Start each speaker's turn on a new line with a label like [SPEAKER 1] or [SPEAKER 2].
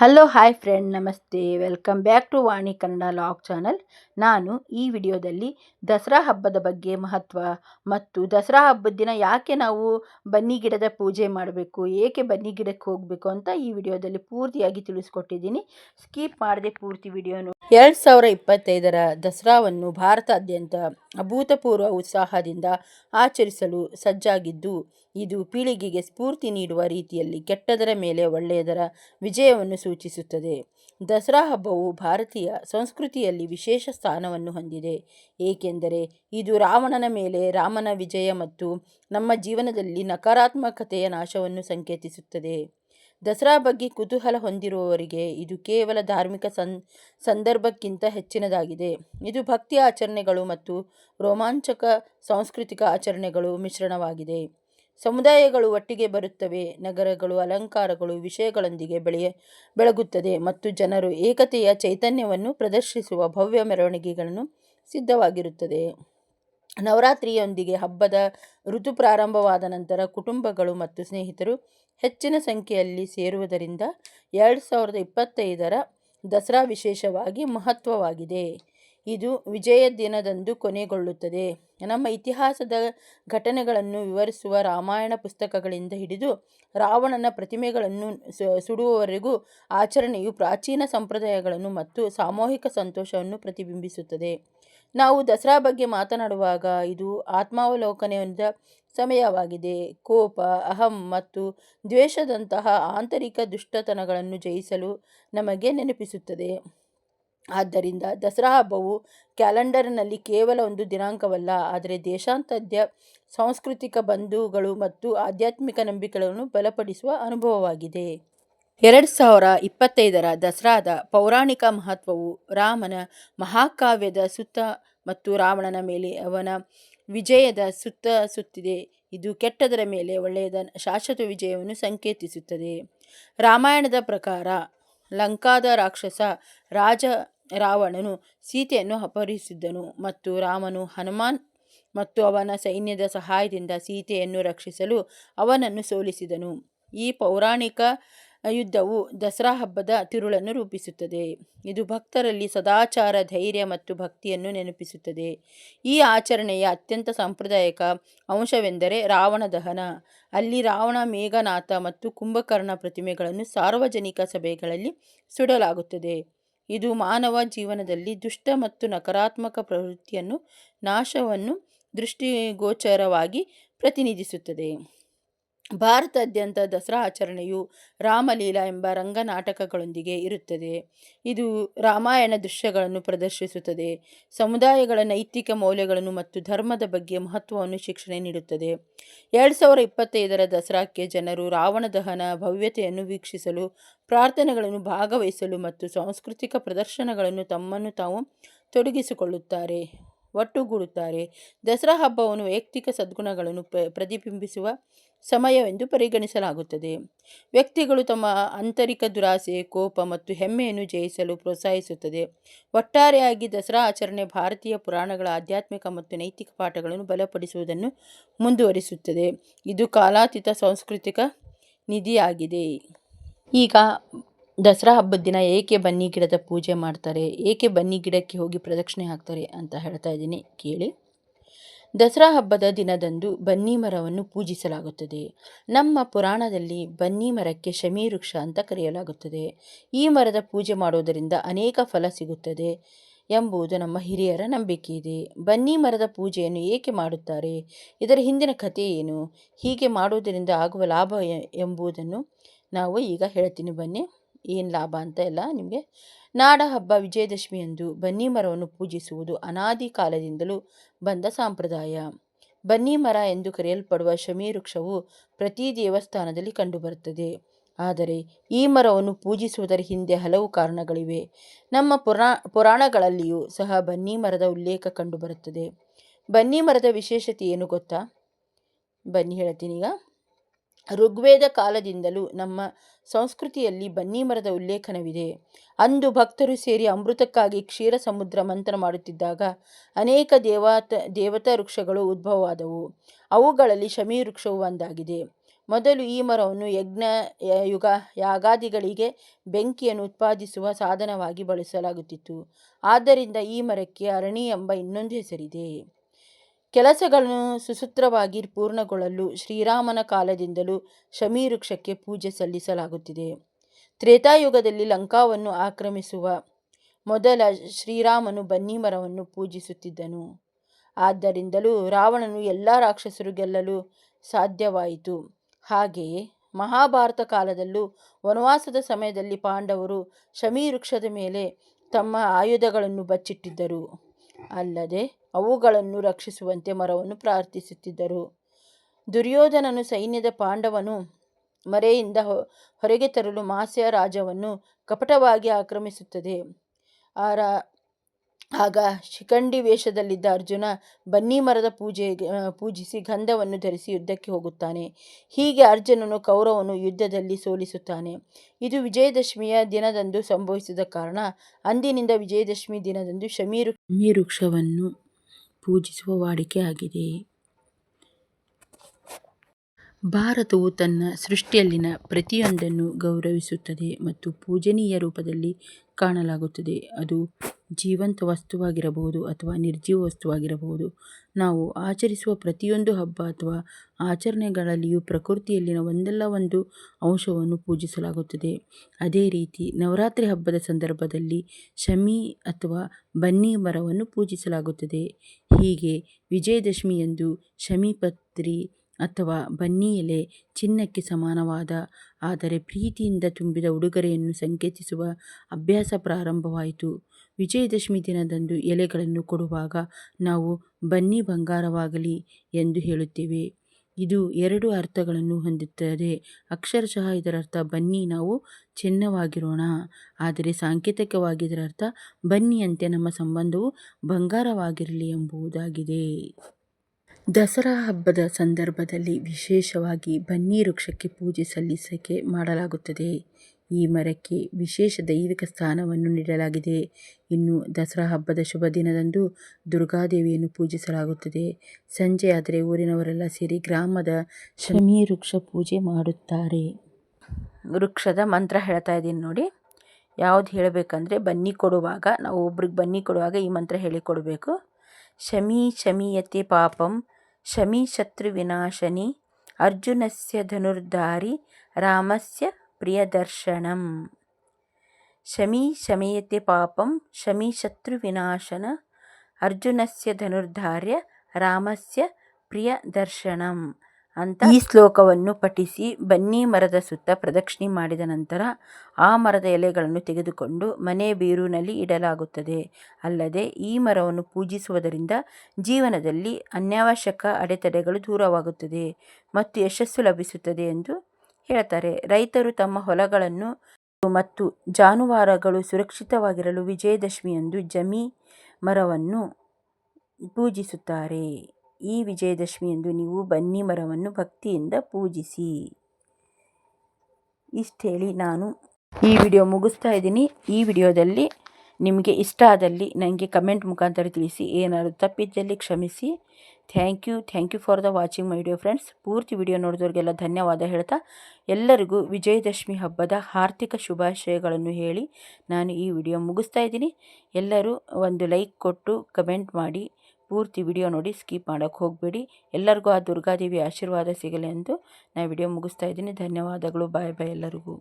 [SPEAKER 1] Hello hi friend ನಮಸ್ತೆ welcome back to Vani Kannada vlog channel ನಾನು ಈ ವಿಡಿಯೋದಲ್ಲಿ ದಸರಾ ಹಬ್ಬದ ಬಗ್ಗೆ ಮಹತ್ವ ಮತ್ತು ದಸರಾ ಹಬ್ಬದ ದಿನ ಯಾಕೆ ನಾವು ಬನ್ನಿ ಗಿಡದ ಪೂಜೆ ಮಾಡಬೇಕು, ಏಕೆ ಬನ್ನಿ ಗಿಡಕ್ಕೆ ಹೋಗಬೇಕು ಅಂತ ಈ ವಿಡಿಯೋದಲ್ಲಿ ಪೂರ್ತಿಯಾಗಿ ತಿಳಿಸ್ಕೊಟ್ಟಿದ್ದೀನಿ. ಸ್ಕಿಪ್ ಮಾಡದೆ ಪೂರ್ತಿ ವಿಡಿಯೋನು ಎರಡು ಸಾವಿರ ಇಪ್ಪತ್ತೈದರ ದಸರಾವನ್ನು ಭಾರತಾದ್ಯಂತ ಅಭೂತಪೂರ್ವ ಉತ್ಸಾಹದಿಂದ ಆಚರಿಸಲು ಸಜ್ಜಾಗಿದ್ದು, ಇದು ಪೀಳಿಗೆಗೆ ಸ್ಫೂರ್ತಿ ನೀಡುವ ರೀತಿಯಲ್ಲಿ ಕೆಟ್ಟದರ ಮೇಲೆ ಒಳ್ಳೆಯದರ ವಿಜಯವನ್ನು ಸೂಚಿಸುತ್ತದೆ. ದಸರಾ ಹಬ್ಬವು ಭಾರತೀಯ ಸಂಸ್ಕೃತಿಯಲ್ಲಿ ವಿಶೇಷ ಸ್ಥಾನವನ್ನು ಹೊಂದಿದೆ. ಏಕೆಂದರೆ ಇದು ರಾವಣನ ಮೇಲೆ ರಾಮನ ವಿಜಯ ಮತ್ತು ನಮ್ಮ ಜೀವನದಲ್ಲಿ ನಕಾರಾತ್ಮಕತೆಯ ನಾಶವನ್ನು ಸಂಕೇತಿಸುತ್ತದೆ. ದಸರಾ ಬಗ್ಗೆ ಕುತೂಹಲ ಹೊಂದಿರುವವರಿಗೆ ಇದು ಕೇವಲ ಧಾರ್ಮಿಕ ಸಂ ಸಂದರ್ಭಕ್ಕಿಂತ ಹೆಚ್ಚಿನದಾಗಿದೆ. ಇದು ಭಕ್ತಿ ಆಚರಣೆಗಳು ಮತ್ತು ರೋಮಾಂಚಕ ಸಾಂಸ್ಕೃತಿಕ ಆಚರಣೆಗಳು ಮಿಶ್ರಣವಾಗಿದೆ. ಸಮುದಾಯಗಳು ಒಟ್ಟಿಗೆ ಬರುತ್ತವೆ. ನಗರಗಳು, ಅಲಂಕಾರಗಳು ವಿಷಯಗಳೊಂದಿಗೆ ಬೆಳೆಯ, ಬೆಳಗುತ್ತದೆ ಮತ್ತು ಜನರು ಏಕತೆಯ ಚೈತನ್ಯವನ್ನು ಪ್ರದರ್ಶಿಸುವ ಭವ್ಯ ಮೆರವಣಿಗೆಗಳನ್ನು ಸಿದ್ಧವಾಗಿರುತ್ತದೆ. ನವರಾತ್ರಿಯೊಂದಿಗೆ ಹಬ್ಬದ ಋತು ಪ್ರಾರಂಭವಾದ ನಂತರ ಕುಟುಂಬಗಳು ಮತ್ತು ಸ್ನೇಹಿತರು ಹೆಚ್ಚಿನ ಸಂಖ್ಯೆಯಲ್ಲಿ ಸೇರುವುದರಿಂದ ಎರಡು ಸಾವಿರದ ಇಪ್ಪತ್ತೈದರ ದಸರಾ ವಿಶೇಷವಾಗಿ ಮಹತ್ವವಾಗಿದೆ. ಇದು ವಿಜಯ ದಿನದಂದು ಕೊನೆಗೊಳ್ಳುತ್ತದೆ. ನಮ್ಮ ಇತಿಹಾಸದ ಘಟನೆಗಳನ್ನು ವಿವರಿಸುವ ರಾಮಾಯಣ ಪುಸ್ತಕಗಳಿಂದ ಹಿಡಿದು ರಾವಣನ ಪ್ರತಿಮೆಗಳನ್ನು ಸುಡುವವರೆಗೂ ಆಚರಣೆಯು ಪ್ರಾಚೀನ ಸಂಪ್ರದಾಯಗಳನ್ನು ಮತ್ತು ಸಾಮೂಹಿಕ ಸಂತೋಷವನ್ನು ಪ್ರತಿಬಿಂಬಿಸುತ್ತದೆ. ನಾವು ದಸರಾ ಬಗ್ಗೆ ಮಾತನಾಡುವಾಗ ಇದು ಆತ್ಮಾವಲೋಕನದ ಸಮಯವಾಗಿದೆ. ಕೋಪ, ಅಹಂ ಮತ್ತು ದ್ವೇಷದಂತಹ ಆಂತರಿಕ ದುಷ್ಟತನಗಳನ್ನು ಜಯಿಸಲು ನಮಗೆ ನೆನಪಿಸುತ್ತದೆ. ಆದ್ದರಿಂದ ದಸರಾ ಹಬ್ಬವು ಕ್ಯಾಲೆಂಡರ್ನಲ್ಲಿ ಕೇವಲ ಒಂದು ದಿನಾಂಕವಲ್ಲ, ಆದರೆ ದೇಶಾಂತದ್ಯ ಸಾಂಸ್ಕೃತಿಕ ಬಂಧುಗಳು ಮತ್ತು ಆಧ್ಯಾತ್ಮಿಕ ನಂಬಿಕೆಗಳನ್ನು ಬಲಪಡಿಸುವ ಅನುಭವವಾಗಿದೆ. ಎರಡು ಸಾವಿರ ಇಪ್ಪತ್ತೈದರ ದಸರಾದ ಪೌರಾಣಿಕ ಮಹತ್ವವು ರಾಮನ ಮಹಾಕಾವ್ಯದ ಸುತ್ತ ಮತ್ತು ರಾವಣನ ಮೇಲೆ ಅವನ ವಿಜಯದ ಸುತ್ತ ಸುತ್ತಿದೆ. ಇದು ಕೆಟ್ಟದರ ಮೇಲೆ ಒಳ್ಳೆಯದ ಶಾಶ್ವತ ವಿಜಯವನ್ನು ಸಂಕೇತಿಸುತ್ತದೆ. ರಾಮಾಯಣದ ಪ್ರಕಾರ ಲಂಕಾದ ರಾಕ್ಷಸ ರಾಜ ರಾವಣನು ಸೀತೆಯನ್ನು ಅಪಹರಿಸಿದ್ದನು ಮತ್ತು ರಾಮನು ಹನುಮಾನ್ ಮತ್ತು ಅವನ ಸೈನ್ಯದ ಸಹಾಯದಿಂದ ಸೀತೆಯನ್ನು ರಕ್ಷಿಸಲು ಅವನನ್ನು ಸೋಲಿಸಿದನು. ಈ ಪೌರಾಣಿಕ ಯುದ್ಧವು ದಸರಾ ಹಬ್ಬದ ತಿರುಳನ್ನು ರೂಪಿಸುತ್ತದೆ. ಇದು ಭಕ್ತರಲ್ಲಿ ಸದಾಚಾರ, ಧೈರ್ಯ ಮತ್ತು ಭಕ್ತಿಯನ್ನು ನೆನಪಿಸುತ್ತದೆ. ಈ ಆಚರಣೆಯ ಅತ್ಯಂತ ಸಾಂಪ್ರದಾಯಿಕ ಅಂಶವೆಂದರೆ ರಾವಣ ದಹನ. ಅಲ್ಲಿ ರಾವಣ, ಮೇಘನಾಥ ಮತ್ತು ಕುಂಭಕರ್ಣ ಪ್ರತಿಮೆಗಳನ್ನು ಸಾರ್ವಜನಿಕ ಸಭೆಗಳಲ್ಲಿ ಸುಡಲಾಗುತ್ತದೆ. ಇದು ಮಾನವ ಜೀವನದಲ್ಲಿ ದುಷ್ಟ ಮತ್ತು ನಕಾರಾತ್ಮಕ ಪ್ರವೃತ್ತಿಯನ್ನು ನಾಶವನ್ನು ದೃಷ್ಟಿಗೋಚರವಾಗಿ ಪ್ರತಿನಿಧಿಸುತ್ತದೆ. ಭಾರತಾದ್ಯಂತ ದಸರಾ ಆಚರಣೆಯು ರಾಮಲೀಲಾ ಎಂಬ ರಂಗನಾಟಕಗಳೊಂದಿಗೆ ಇರುತ್ತದೆ. ಇದು ರಾಮಾಯಣ ದೃಶ್ಯಗಳನ್ನು ಪ್ರದರ್ಶಿಸುತ್ತದೆ. ಸಮುದಾಯಗಳ ನೈತಿಕ ಮೌಲ್ಯಗಳನ್ನು ಮತ್ತು ಧರ್ಮದ ಬಗ್ಗೆ ಮಹತ್ವವನ್ನು ಶಿಕ್ಷಣ ನೀಡುತ್ತದೆ. ಎರಡು ಸಾವಿರ ಇಪ್ಪತ್ತೈದರ ದಸರಾಕ್ಕೆ ಜನರು ರಾವಣ ದಹನ, ಭವ್ಯತೆಯನ್ನು ವೀಕ್ಷಿಸಲು, ಪ್ರಾರ್ಥನೆಗಳನ್ನು ಭಾಗವಹಿಸಲು ಮತ್ತು ಸಾಂಸ್ಕೃತಿಕ ಪ್ರದರ್ಶನಗಳನ್ನು ತಮ್ಮನ್ನು ತಾವು ತೊಡಗಿಸಿಕೊಳ್ಳುತ್ತಾರೆ. ಒಟ್ಟುಗೂಡುತ್ತಾರೆ. ದಸರಾ ಹಬ್ಬವನ್ನು ವೈಯಕ್ತಿಕ ಸದ್ಗುಣಗಳನ್ನು ಪ್ರತಿಬಿಂಬಿಸುವ ಸಮಯವೆಂದು ಪರಿಗಣಿಸಲಾಗುತ್ತದೆ. ವ್ಯಕ್ತಿಗಳು ತಮ್ಮ ಆಂತರಿಕ ದುರಾಸೆ, ಕೋಪ ಮತ್ತು ಹೆಮ್ಮೆಯನ್ನು ಜಯಿಸಲು ಪ್ರೋತ್ಸಾಹಿಸುತ್ತದೆ. ಒಟ್ಟಾರೆಯಾಗಿ ದಸರಾ ಆಚರಣೆ ಭಾರತೀಯ ಪುರಾಣಗಳ ಆಧ್ಯಾತ್ಮಿಕ ಮತ್ತು ನೈತಿಕ ಪಾಠಗಳನ್ನು ಬಲಪಡಿಸುವುದನ್ನು ಮುಂದುವರಿಸುತ್ತದೆ. ಇದು ಕಾಲಾತೀತ ಸಾಂಸ್ಕೃತಿಕ ನಿಧಿಯಾಗಿದೆ. ಈಗ ದಸರಾ ಹಬ್ಬದ ದಿನ ಏಕೆ ಬನ್ನಿ ಗಿಡದ ಪೂಜೆ ಮಾಡ್ತಾರೆ? ಏಕೆ ಬನ್ನಿ ಗಿಡಕ್ಕೆ ಹೋಗಿ ಪ್ರದಕ್ಷಿಣೆ ಹಾಕ್ತಾರೆ ಅಂತ ಹೇಳ್ತಾ ಇದ್ದೀನಿ, ಕೇಳಿ. ದಸರಾ ಹಬ್ಬದ ದಿನದಂದು ಬನ್ನಿ ಮರವನ್ನು ಪೂಜಿಸಲಾಗುತ್ತದೆ. ನಮ್ಮ ಪುರಾಣದಲ್ಲಿ ಬನ್ನಿ ಮರಕ್ಕೆ ಶಮಿ ವೃಕ್ಷ ಅಂತ ಕರೆಯಲಾಗುತ್ತದೆ. ಈ ಮರದ ಪೂಜೆ ಮಾಡುವುದರಿಂದ ಅನೇಕ ಫಲ ಸಿಗುತ್ತದೆ ಎಂಬುದು ನಮ್ಮ ಹಿರಿಯರ ನಂಬಿಕೆ ಇದೆ. ಬನ್ನಿ ಮರದ ಪೂಜೆಯನ್ನು ಏಕೆ ಮಾಡುತ್ತಾರೆ? ಇದರ ಹಿಂದಿನ ಕಥೆ ಏನು? ಹೀಗೆ ಮಾಡುವುದರಿಂದ ಆಗುವ ಲಾಭ ಎಂಬುದನ್ನು ನಾವು ಈಗ ಹೇಳ್ತೀನಿ. ಬನ್ನಿ. ಏನು ಲಾಭ ಅಂತ ಎಲ್ಲ ನಿಮಗೆ ನಾಡ ಹಬ್ಬ ವಿಜಯದಶಮಿಯಂದು ಬನ್ನಿ ಮರವನ್ನು ಪೂಜಿಸುವುದು ಅನಾದಿ ಕಾಲದಿಂದಲೂ ಬಂದ ಸಂಪ್ರದಾಯ. ಬನ್ನಿ ಮರ ಎಂದು ಕರೆಯಲ್ಪಡುವ ಶಮಿ ವೃಕ್ಷವು ಪ್ರತಿ ದೇವಸ್ಥಾನದಲ್ಲಿ ಕಂಡುಬರುತ್ತದೆ. ಆದರೆ ಈ ಮರವನ್ನು ಪೂಜಿಸುವುದರ ಹಿಂದೆ ಹಲವು ಕಾರಣಗಳಿವೆ. ನಮ್ಮ ಪುರಾ, ಪುರಾಣಗಳಲ್ಲಿಯೂ ಸಹ ಬನ್ನಿ ಮರದ ಉಲ್ಲೇಖ ಕಂಡುಬರುತ್ತದೆ. ಬನ್ನಿ ಮರದ ವಿಶೇಷತೆ ಏನು ಗೊತ್ತಾ? ಬನ್ನಿ ಹೇಳ್ತೀನಿ ಈಗ. ಋಗ್ವೇದ ಕಾಲದಿಂದಲೂ ನಮ್ಮ ಸಂಸ್ಕೃತಿಯಲ್ಲಿ ಬನ್ನಿ ಮರದ ಉಲ್ಲೇಖನವಿದೆ. ಅಂದು ಭಕ್ತರು ಸೇರಿ ಅಮೃತಕ್ಕಾಗಿ ಕ್ಷೀರ ಸಮುದ್ರ ಮಂತ್ರ ಮಾಡುತ್ತಿದ್ದಾಗ ಅನೇಕ ದೇವಾತ ದೇವತಾ ವೃಕ್ಷಗಳು ಉದ್ಭವವಾದವು. ಅವುಗಳಲ್ಲಿ ಶಮಿ ವೃಕ್ಷವು ಒಂದಾಗಿದೆ. ಮೊದಲು ಈ ಮರವನ್ನು ಯಜ್ಞ ಯುಗ, ಯಾಗಾದಿಗಳಿಗೆ ಬೆಂಕಿಯನ್ನು ಉತ್ಪಾದಿಸುವ ಸಾಧನವಾಗಿ ಬಳಸಲಾಗುತ್ತಿತ್ತು. ಆದ್ದರಿಂದ ಈ ಮರಕ್ಕೆ ಅರಣಿ ಎಂಬ ಇನ್ನೊಂದು ಹೆಸರಿದೆ. ಕೆಲಸಗಳನ್ನು ಸುಸೂತ್ರವಾಗಿ ಪೂರ್ಣಗೊಳ್ಳಲು ಶ್ರೀರಾಮನ ಕಾಲದಿಂದಲೂ ಶಮೀ ವೃಕ್ಷಕ್ಕೆ ಪೂಜೆ ಸಲ್ಲಿಸಲಾಗುತ್ತಿದೆ. ತ್ರೇತಾಯುಗದಲ್ಲಿ ಲಂಕಾವನ್ನು ಆಕ್ರಮಿಸುವ ಮೊದಲ ಶ್ರೀರಾಮನು ಬನ್ನಿ ಮರವನ್ನು ಪೂಜಿಸುತ್ತಿದ್ದನು. ಆದ್ದರಿಂದಲೂ ರಾವಣನು ಎಲ್ಲ ರಾಕ್ಷಸರು ಗೆಲ್ಲಲು ಸಾಧ್ಯವಾಯಿತು. ಹಾಗೆಯೇ ಮಹಾಭಾರತ ಕಾಲದಲ್ಲೂ ವನವಾಸದ ಸಮಯದಲ್ಲಿ ಪಾಂಡವರು ಶಮೀ ವೃಕ್ಷದ ಮೇಲೆ ತಮ್ಮ ಆಯುಧಗಳನ್ನು ಬಚ್ಚಿಟ್ಟಿದ್ದರು. ಅಲ್ಲದೆ ಅವುಗಳನ್ನು ರಕ್ಷಿಸುವಂತೆ ಮರವನ್ನು ಪ್ರಾರ್ಥಿಸುತ್ತಿದ್ದರು. ದುರ್ಯೋಧನನು ಸೈನ್ಯದ ಪಾಂಡವನು ಮರೆಯಿಂದ ಹೊರಗೆ ತರಲು ಮಾಸ್ಯ ರಾಜವನ್ನು ಕಪಟವಾಗಿ ಆಕ್ರಮಿಸುತ್ತದೆ. ಆ ಆಗ ಶಿಖಂಡಿ ವೇಷದಲ್ಲಿದ್ದ ಅರ್ಜುನ ಬನ್ನಿ ಮರದ ಪೂಜೆ ಪೂಜಿಸಿ ಗಂಧವನ್ನು ಧರಿಸಿ ಯುದ್ಧಕ್ಕೆ ಹೋಗುತ್ತಾನೆ. ಹೀಗೆ ಅರ್ಜುನನು ಕೌರವನು ಯುದ್ಧದಲ್ಲಿ ಸೋಲಿಸುತ್ತಾನೆ. ಇದು ವಿಜಯದಶಮಿಯ ದಿನದಂದು ಸಂಭವಿಸಿದ ಕಾರಣ, ಅಂದಿನಿಂದ ವಿಜಯದಶಮಿ ದಿನದಂದು ಶಮೀರು ಶಮೀ ವೃಕ್ಷವನ್ನು ಪೂಜಿಸುವ ವಾಡಿಕೆ ಆಗಿದೆ. ಭಾರತವು ತನ್ನ ಸೃಷ್ಟಿಯಲ್ಲಿನ ಪ್ರತಿಯೊಂದನ್ನು ಗೌರವಿಸುತ್ತದೆ ಮತ್ತು ಪೂಜನೀಯ ರೂಪದಲ್ಲಿ ಕಾಣಲಾಗುತ್ತದೆ. ಅದು ಜೀವಂತ ವಸ್ತುವಾಗಿರಬಹುದು ಅಥವಾ ನಿರ್ಜೀವ ವಸ್ತುವಾಗಿರಬಹುದು. ನಾವು ಆಚರಿಸುವ ಪ್ರತಿಯೊಂದು ಹಬ್ಬ ಅಥವಾ ಆಚರಣೆಗಳಲ್ಲಿಯೂ ಪ್ರಕೃತಿಯಲ್ಲಿನ ಒಂದಲ್ಲ ಒಂದು ಅಂಶವನ್ನು ಪೂಜಿಸಲಾಗುತ್ತದೆ. ಅದೇ ರೀತಿ ನವರಾತ್ರಿ ಹಬ್ಬದ ಸಂದರ್ಭದಲ್ಲಿ ಶಮಿ ಅಥವಾ ಬನ್ನಿ ಮರವನ್ನು ಪೂಜಿಸಲಾಗುತ್ತದೆ. ಹೀಗೆ ವಿಜಯದಶಮಿಯಂದು ಶಮಿ ಪತ್ರಿ ಅಥವಾ ಬನ್ನಿ ಎಲೆ ಚಿನ್ನಕ್ಕೆ ಸಮಾನವಾದ, ಆದರೆ ಪ್ರೀತಿಯಿಂದ ತುಂಬಿದ ಉಡುಗೊರೆಯನ್ನು ಸಂಕೇತಿಸುವ ಅಭ್ಯಾಸ ಪ್ರಾರಂಭವಾಯಿತು. ವಿಜಯದಶಮಿ ದಿನದಂದು ಎಲೆಗಳನ್ನು ಕೊಡುವಾಗ ನಾವು ಬನ್ನಿ ಬಂಗಾರವಾಗಲಿ ಎಂದು ಹೇಳುತ್ತೇವೆ. ಇದು ಎರಡು ಅರ್ಥಗಳನ್ನು ಹೊಂದುತ್ತದೆ. ಅಕ್ಷರಶಃ ಇದರರ್ಥ ಬನ್ನಿ ನಾವು ಚಿನ್ನವಾಗಿರೋಣ, ಆದರೆ ಸಾಂಕೇತಿಕವಾಗಿ ಇದರ ಅರ್ಥ ಬನ್ನಿಯಂತೆ ನಮ್ಮ ಸಂಬಂಧವು ಬಂಗಾರವಾಗಿರಲಿ ಎಂಬುದಾಗಿದೆ. ದಸರಾ ಹಬ್ಬದ ಸಂದರ್ಭದಲ್ಲಿ ವಿಶೇಷವಾಗಿ ಬನ್ನಿ ವೃಕ್ಷಕ್ಕೆ ಪೂಜೆ ಸಲ್ಲಿಸಕ್ಕೆ ಮಾಡಲಾಗುತ್ತದೆ. ಈ ಮರಕ್ಕೆ ವಿಶೇಷ ದೈವಿಕ ಸ್ಥಾನವನ್ನು ನೀಡಲಾಗಿದೆ. ಇನ್ನು ದಸರಾ ಹಬ್ಬದ ಶುಭ ದಿನದಂದು ದುರ್ಗಾದೇವಿಯನ್ನು ಪೂಜಿಸಲಾಗುತ್ತದೆ. ಸಂಜೆ ಆದರೆ ಊರಿನವರೆಲ್ಲ ಸೇರಿ ಗ್ರಾಮದ ಶಮಿ ವೃಕ್ಷ ಪೂಜೆ ಮಾಡುತ್ತಾರೆ. ವೃಕ್ಷದ ಮಂತ್ರ ಹೇಳ್ತಾ ಇದ್ದೀನಿ ನೋಡಿ. ಯಾವ್ದು ಹೇಳಬೇಕಂದ್ರೆ ಬನ್ನಿ ಕೊಡುವಾಗ, ನಾವು ಒಬ್ರಿಗೆ ಬನ್ನಿ ಕೊಡುವಾಗ ಈ ಮಂತ್ರ ಹೇಳಿಕೊಡಬೇಕು ಶಮಿ ಶಮೀಯತೆ ಪಾಪಂ శమీ శత్రువినాశని అర్జునస్య ధనుర్ధారి రామస్య ప్రియదర్శనం. శమీ శమయతి పాపం శమీ శత్రువినాశన అర్జునస్య ధనుర్ధార్య రామస్య ప్రియదర్శనం. ಅಂತ ಈ ಶ್ಲೋಕವನ್ನು ಪಠಿಸಿ ಬನ್ನಿ ಮರದ ಸುತ್ತ ಪ್ರದಕ್ಷಿಣೆ ಮಾಡಿದ ನಂತರ ಆ ಮರದ ಎಲೆಗಳನ್ನು ತೆಗೆದುಕೊಂಡು ಮನೆ ಬೀರುನಲ್ಲಿ ಇಡಲಾಗುತ್ತದೆ. ಅಲ್ಲದೆ ಈ ಮರವನ್ನು ಪೂಜಿಸುವುದರಿಂದ ಜೀವನದಲ್ಲಿ ಅನ್ಯಾವಶ್ಯಕ ಅಡೆತಡೆಗಳು ದೂರವಾಗುತ್ತದೆ ಮತ್ತು ಯಶಸ್ಸು ಲಭಿಸುತ್ತದೆ ಎಂದು ಹೇಳ್ತಾರೆ. ರೈತರು ತಮ್ಮ ಹೊಲಗಳನ್ನು ಮತ್ತು ಜಾನುವಾರುಗಳು ಸುರಕ್ಷಿತವಾಗಿರಲು ವಿಜಯದಶಮಿಯಂದು ಜಮಿ ಮರವನ್ನು ಪೂಜಿಸುತ್ತಾರೆ. ಈ ವಿಜಯದಶಮಿಯಂದು ನೀವು ಬನ್ನಿ ಮರವನ್ನು ಭಕ್ತಿಯಿಂದ ಪೂಜಿಸಿ. ಇಷ್ಟು ಹೇಳಿ ನಾನು ಈ ವಿಡಿಯೋ ಮುಗಿಸ್ತಾ ಇದ್ದೀನಿ. ಈ ವಿಡಿಯೋದಲ್ಲಿ ನಿಮಗೆ ಇಷ್ಟ ಆದಲ್ಲಿ ನನಗೆ ಕಮೆಂಟ್ ಮುಖಾಂತರ ತಿಳಿಸಿ. ಏನಾದರೂ ತಪ್ಪಿದ್ದಲ್ಲಿ ಕ್ಷಮಿಸಿ. Thank you thank you for the watching my video friends ಪೂರ್ತಿ ವಿಡಿಯೋ ನೋಡಿದವ್ರಿಗೆಲ್ಲ ಧನ್ಯವಾದ ಹೇಳ್ತಾ ಎಲ್ಲರಿಗೂ ವಿಜಯದಶಮಿ ಹಬ್ಬದ ಆರ್ಥಿಕ ಶುಭಾಶಯಗಳನ್ನು ಹೇಳಿ ನಾನು ಈ ವಿಡಿಯೋ ಮುಗಿಸ್ತಾ ಇದ್ದೀನಿ. ಎಲ್ಲರೂ ಒಂದು ಲೈಕ್ ಕೊಟ್ಟು ಕಮೆಂಟ್ ಮಾಡಿ. ಪೂರ್ತಿ ವಿಡಿಯೋ ನೋಡಿ ಸ್ಕಿಪ್ ಮಾಡೋಕ್ಕೆ ಹೋಗಬೇಡಿ. ಎಲ್ಲರಿಗೂ ಆ ದುರ್ಗಾದೇವಿ ಆಶೀರ್ವಾದ ಸಿಗಲಿ ಎಂದು ನಾನು ವಿಡಿಯೋ ಮುಗಿಸ್ತಾ ಇದ್ದೀನಿ. ಧನ್ಯವಾದಗಳು. ಬಾಯ್ ಬಾಯ್ ಎಲ್ಲರಿಗೂ.